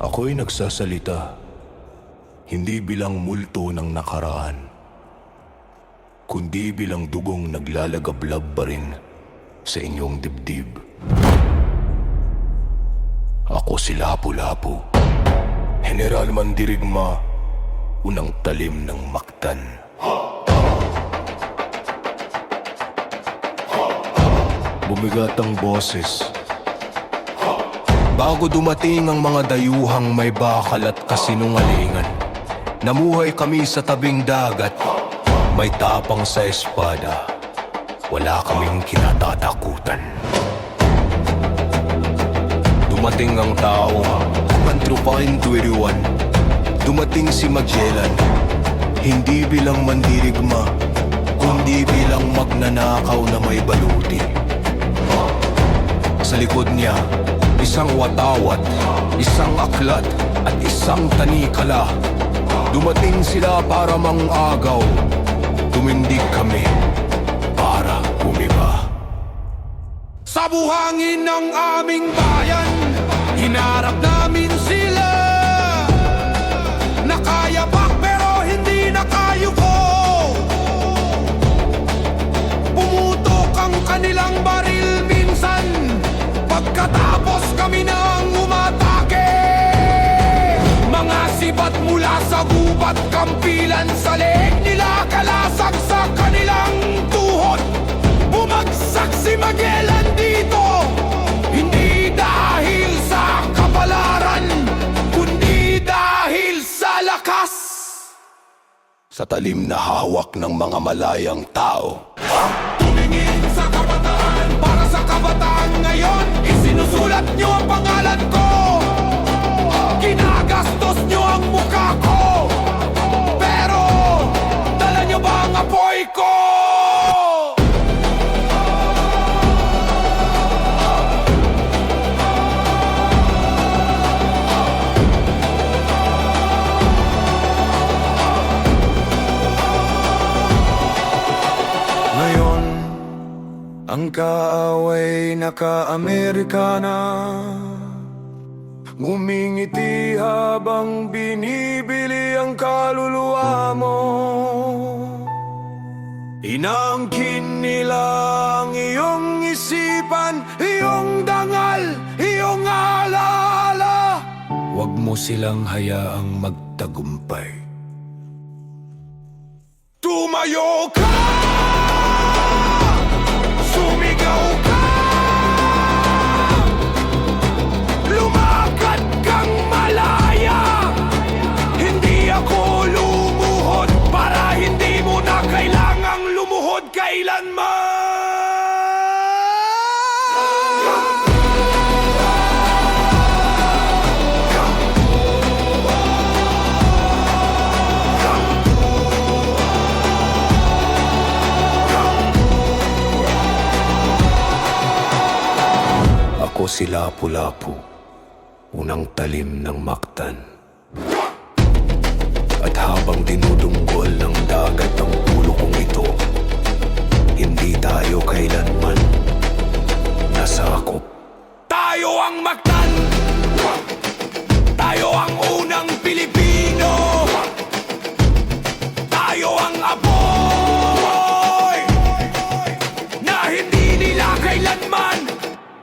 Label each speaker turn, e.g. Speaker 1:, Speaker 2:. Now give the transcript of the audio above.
Speaker 1: Ako'y nagsasalita, hindi bilang multo ng nakaraan, kundi bilang dugong naglalagablab pa rin sa inyong dibdib. Ako si Lapu-Lapu, General Mandirigma, unang talim ng Mactan. Bumigat ang boses. Bago dumating ang mga dayuhang may bakal at kasinungalingan, namuhay kami sa tabing dagat, may tapang sa espada. Wala kaming kinatatakutan. Dumating ang tao, Anthropine 21. Dumating si Magellan, hindi bilang mandirigma, kundi bilang magnanakaw na may baluti. Sa likod niya, isang watawat, isang aklat, at isang tanikala. Dumating sila para mangagaw. Tumindig kami para bumiba.
Speaker 2: Sa buhangin ng aming bayan Pagkatapos kami nang umatake. Mga sibat mula sa gubat Kampilan sa leeg nila Kalasag sa kanilang tuhod. Bumagsak si Magellan dito. Hindi dahil sa kapalaran Kundi dahil sa lakas.
Speaker 1: Sa talim na hawak ng mga malayang tao.
Speaker 2: Tumingin sa kabataan Para sa kabataan ngayon ang kaaway naka-Amerikana. Ngumingiti habang binibili ang kaluluwa mo. Inangkin nila ang iyong isipan, iyong dangal, iyong alaala Huwag mo silang hayaang magtagumpay. Tumayo ka! Lumuhod kailanman!
Speaker 1: Ako si Lapu-Lapu, unang talim ng Mactan. At habang dinudunggol